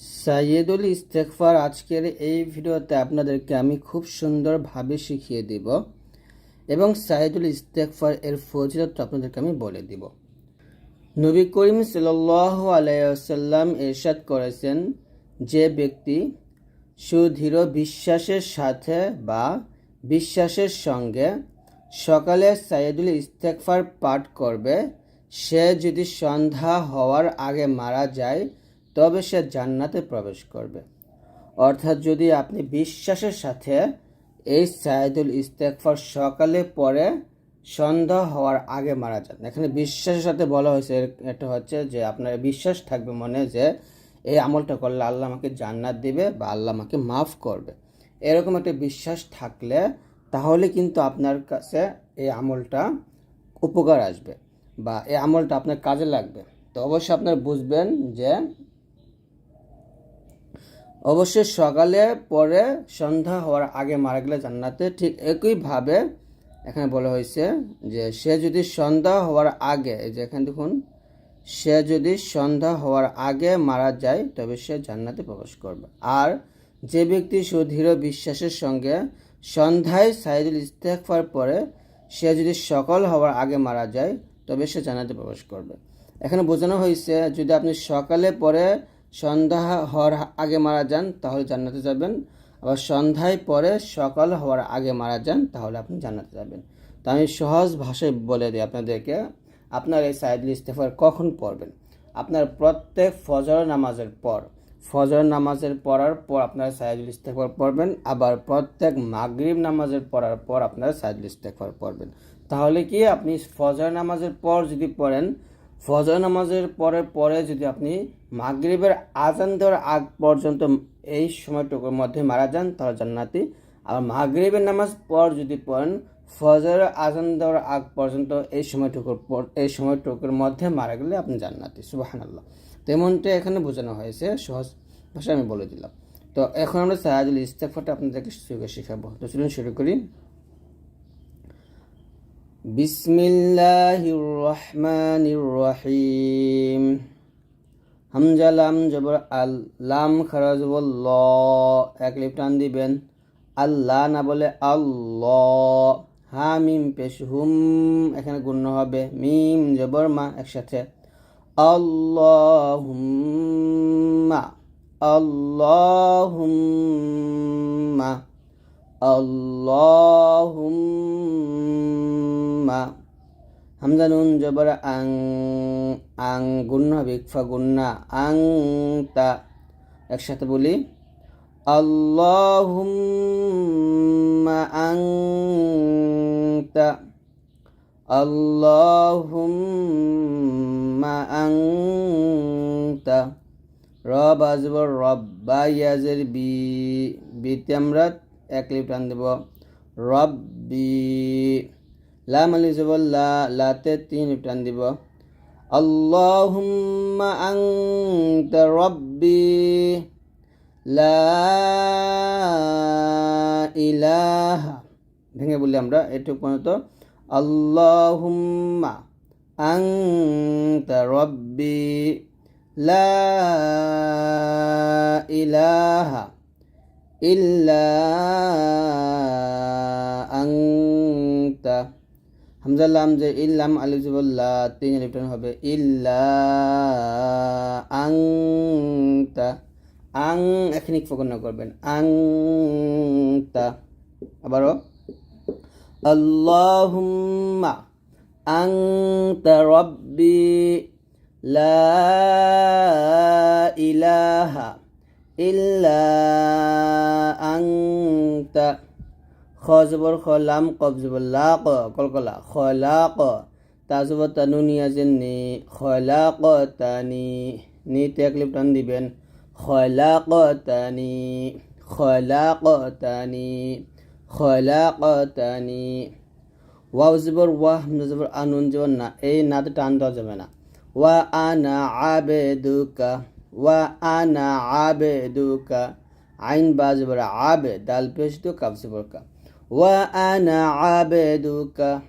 সাইয়েদুল ইস্তেকফার আজকের এই ভিডিওতে আপনাদেরকে আমি খুব সুন্দরভাবে শিখিয়ে দিব এবং সাইয়েদুল ইস্তেকফার এর ফজিলত আপনাদেরকে আমি বলে দিব। নবী করিম সাল্লাহ আলাইসাল্লাম এরশাদ করেছেন যে ব্যক্তি সুদৃঢ় বিশ্বাসের সাথে বা বিশ্বাসের সঙ্গে সকালে সাইয়েদুল ইস্তেকফার পাঠ করবে, সে যদি সন্ধ্যা হওয়ার আগে মারা যায় তবে সে জান্নাতে প্রবেশ করবে। অর্থাৎ যদি আপনি বিশ্বাসের সাথে এই সাইদুল ইস্তেকফার সকালে পরে সন্ধ্যা হওয়ার আগে মারা যান। এখানে বিশ্বাসের সাথে বলা হয়েছে এটা হচ্ছে যে আপনার বিশ্বাস থাকবে মনে যে এই আমলটা করলে আল্লাহ আমাকে জান্নাত দিবে বা আল্লাহ আমাকে মাফ করবে। এরকম একটা বিশ্বাস থাকলে তাহলে কিন্তু আপনার কাছে এই আমলটা উপকার আসবে বা এই আমলটা আপনার কাজে লাগবে। তো অবশ্যই আপনারা বুঝবেন যে অবশ্যই সকালে পরে সন্ধ্যা হওয়ার আগে মারা গেলে জান্নাতে। ঠিক একইভাবে এখানে বলা হয়েছে যে সে যদি সন্ধ্যা হওয়ার আগে, এই যে এখানে দেখুন, সে যদি সন্ধ্যা হওয়ার আগে মারা যায়, তবে সে জান্নাতে প্রবেশ করবে। আর যে ব্যক্তি সুদৃঢ় বিশ্বাসের সঙ্গে সন্ধ্যায় সাইদুল ইস্তেকফার পরে সে যদি সকাল হওয়ার আগে মারা যায়, তবে সে জান্নাতে প্রবেশ করবে। এখানে বোঝানো হয়েছে, যদি আপনি সকালে পরে সন্ধ্যা হওয়ার আগে মারা যান, তাহলে জান্নাতে যাবেন। আবার সন্ধ্যায় পরে সকাল হওয়ার আগে মারা যান, তাহলে আপনি জান্নাতে যাবেন। তো আমি সহজ ভাষায় বলে দিই আপনাদেরকে, আপনার এই সাইদুল ইস্তেফার কখন পড়বেন? আপনার প্রত্যেক ফজর নামাজের পর, ফজর নামাজের পড়ার পর আপনার সাইদুল ইস্তেফার পড়বেন, আবার প্রত্যেক মাগরিব নামাজের পড়ার পর আপনার সাইদুল ইস্তেফার পড়বেন। তাহলে কি আপনি ফজর নামাজের পর যদি পড়েন ফজর নামাজের পরে পরে যদি আপনি মাগরিবের আজান দেওয়ার আগ পর্যন্ত এই সময়টুকুর মধ্যে মারা যান, তাহলে জান্নাতি। আর মাগরিবের নামাজ পর যদি পড়েন, ফজর আজান দেওয়ার আগ পর্যন্ত এই সময়টুকুর পর, এই সময়টুকুর মধ্যে মারা গেলে আপনি জান্নাতি। সুবাহান আল্লাহ তেমনটা এখানে বোঝানো হয়েছে, সহজ ভাষায় আমি বলে দিলাম। তো এখন আমরা সাহাজুল ইস্তেফাটা আপনাদেরকে শেখাবো। তো চলুন শুরু করি। বিসমিল্লাহির রহমানির রহিম। হামজা লাম জবর আল ল এক লিপ দিবেন। আল্লাহ না বলে আল্লাহ। হা মিম এখানে গুণ্য হবে। মিম, জবর, মা একসাথে। আল্লাহুম্মা। হামজা নুন জবর আং আং গুণ্য হবে ইকফা গুন্না, আং তা। একসাথে বলি, আল্লাহুম্মা আং তা। আল্লাহুম্মা আং তা। রব আজবর রব্বা ইয়াজের বি, বিতে আমরা এক লিপ দেব। রব্বি লাম আলি লা, লাতে তিন টান দিব। আল্লাহুম্মা আনতা রব্বি, লা ইলাহা। ভেঙে বলি আমরা এটুকু পর্যন্ত। আল্লাহুম্মা আনতা রব্বি, লা ইলাহা ইল্লা আংতা হামজাল্লাম যে ইল্লাম আলিজুবল্লাহ তিন লিপ্টন হবে ইল্লা আংতা, আং এখানে ফকন্য করবেন, আংতা। আবারও, আল্লাহুম্মা আংতা রব্বি লা ইলাহা ইল্লা আংতা। খজবর খলাম কবজবর লা ক কলকলা খলা ক তাজব তানুনিয়া যে নি খলা ক তানি নি টেকলিপ টান দিবেন খলা ক তানি খলা ক তানি খলা ক তানি। ওয়াও জবর ওয়া হামজা জবর আনুন জবর না, এই নাতে টান দেওয়া যাবে না। ওয়া আনা আবেদুকা, ওয়া আনা আবেদুকা, আইন বাজ বড় আবে দাল পেশ তো কাবসে বরকা ওয়া আনা আবেদুকা,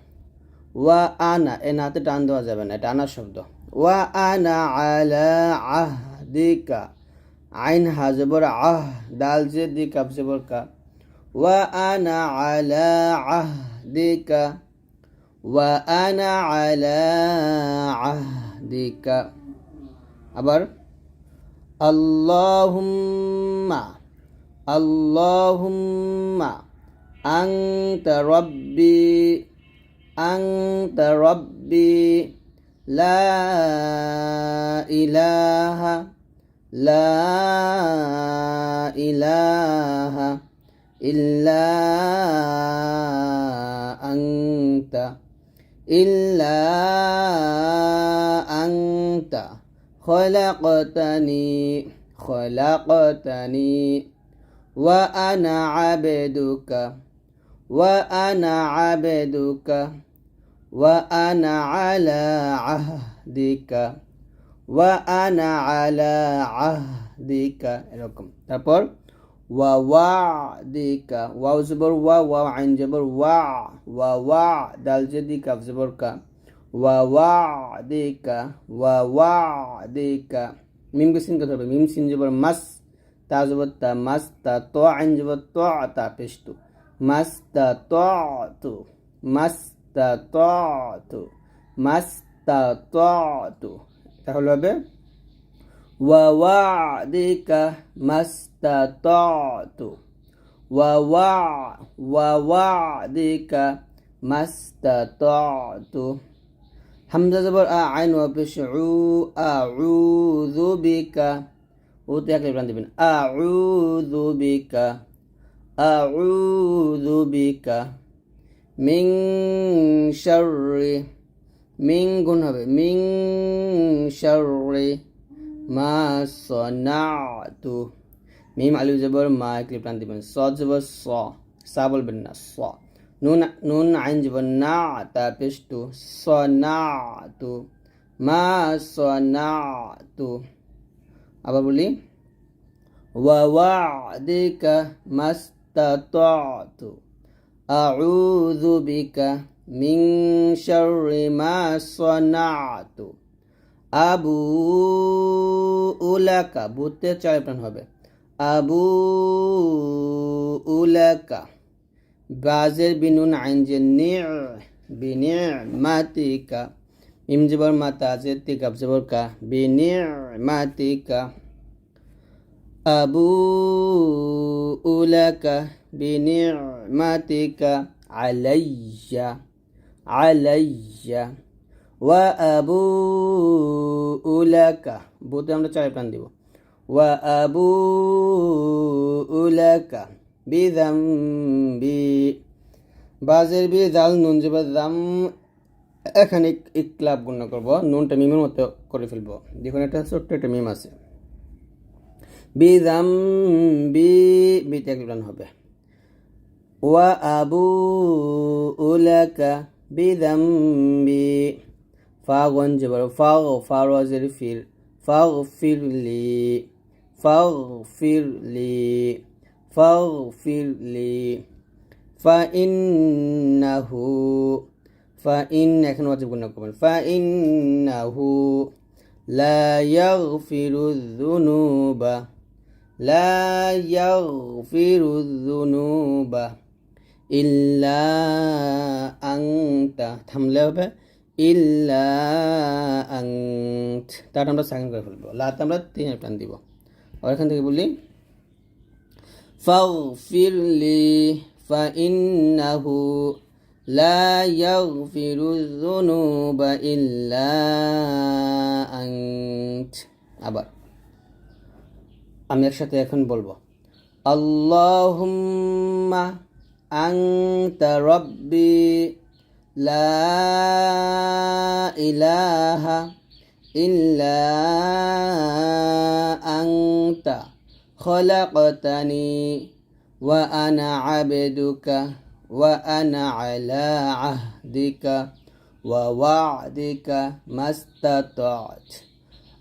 ওয়া আনা, এ নাতে টান দেওয়া যাবে না, এটা আনা শব্দ। ওয়া আনা আলা আহদিকা, আইন হাজবর আহ, দাল যে দি কাপ জবর কা। ওয়া আনা আলা আহ দিকা ওয়া আনা আলা আহ দিকা আবার, আল্লাহুম্মা আল্লাহুম্মা। أنت ربي أنت ربي لا إله لا إله إلا أنت إلا أنت. خلقتني خلقتني وأنا عبدك. وأنا عبدك وأنا على عهدك وأنا على عهدك এরকম তারপর ওয়া ওয়া দিকা ওয়াও জবর ওয়া ওয়া আইন জবর ওয়া ওয়া ওয়া দাল জেদি কাফ জবর কা ওয়া ওয়া দিকা ওয়া ওয়া দিকা মিম কে সিন করতে হবে মিম সিন জবর মাস তা জবর তা মাস তা তো আইন জবর তো তা পেশতু মাস তা তো তু মাস তা তো তু মাস তা তো তু তাহলে হবে ووعدك ما استطعت ووع ووعدك ما استطعت حمزة زبر أعين وبشعو أعوذ بك وتيك لبران أعوذ بك أعوذ بك من شر من গুণ হবে মিং শাররি মা সনাতু মিম আলু জবর মা একলি প্রাণ দিবেন স জবর স সা বলবেন না স নুন নুন আইন জবর না তা পেষ্টু সনাতু মা সনাতু আবার বলি ووعدك ما استطعت أعوذ بك من شر ما صنعت আবু উলাকা বুতে চার প্রাণ হবে আবু উলাকা বাজের বিনুন আইন যে নির বিনির মাতিকা ইম জবর মাতা যে তিকাব জবর কা বিনির মাতিকা আবু উলাকা বিনির মাতিকা আলাইয়া আলাইয়া ওয়া আবু উলাকা বুতে আমরা চারে প্রাণ দিব। ওয়া আবু উলাকা বিদাম্বি বাজের বি জাল নুন দাম এখানে ইকলাব গুণ করব। নুনটা মিমের মতো করে ফেলব। দেখুন, একটা ছোট্ট একটা মিম আছে। বিদাম বি বিতে এক হবে। ওয়া আবু উলাকা বিদাম্বি ফাগন জবর ফাগ ফারওয়াজের ফির ফাগফিরলি ফাগফিরলি ফাগফিরলি ফাইন্নাহু ফাইন এখন ওয়াজিব গুণ করবেন। ফাইন্নাহু লা ইয়াগফিরু যুনুবা লা ইয়াগফিরু যুনুবা ইল্লা আংতা থামলে হবে ইল্লা আংত তারটা আমরা সেকেন্ড করে ফেলব। লাতে আমরা তিন টান দিব। আর এখান থেকে বলি ফাগফিরলি ফাইন্নাহু লা ইয়াগফিরু যুনুবা ইল্লা আংত আবার। আমি একসাথে এখন বলব। আল্লাহুম্মা আংতা রব্বি লা ইলাহা ইল্লা আংতা খলাকতানি ওয়া আনা আবেদুকা ওয়া আনা আলা আহদিকা ওয়া ওয়াদিকা মাস্তাতাত।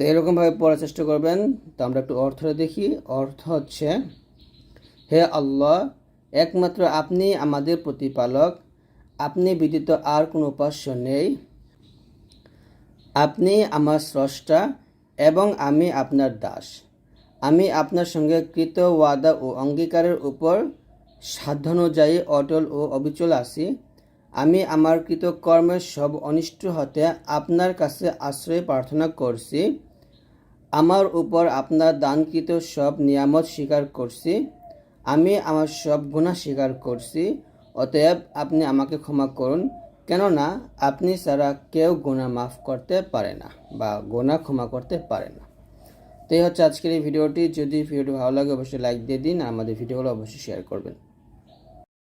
তো এরকমভাবে পড়ার চেষ্টা করবেন। তো আমরা একটু অর্থটা দেখি। অর্থ হচ্ছে, হে আল্লাহ, একমাত্র আপনি আমাদের প্রতিপালক। আপনি ব্যতীত আর কোনো উপাস্য নেই। আপনি আমার স্রষ্টা এবং আমি আপনার দাস। আমি আপনার সঙ্গে কৃত ওয়াদা ও অঙ্গীকারের উপর সাধ্যানুযায়ী, অটল ও অবিচল আছি। আমি আমার কৃত কর্মের সব অনিষ্ট হতে আপনার কাছে আশ্রয় প্রার্থনা করছি। আমার উপর আপনার দানকৃত সব নিয়ামত স্বীকার করছি। আমি আমার সব গুণা স্বীকার করছি। অতএব আপনি আমাকে ক্ষমা করুন, কেননা আপনি ছাড়া কেউ গোনা মাফ করতে পারে না বা গোনা ক্ষমা করতে পারে না। তো এই হচ্ছে আজকের এই ভিডিওটি। যদি ভিডিওটি ভালো লাগে, অবশ্যই লাইক দিয়ে দিন। আর আমাদের ভিডিওগুলো অবশ্যই শেয়ার করবেন।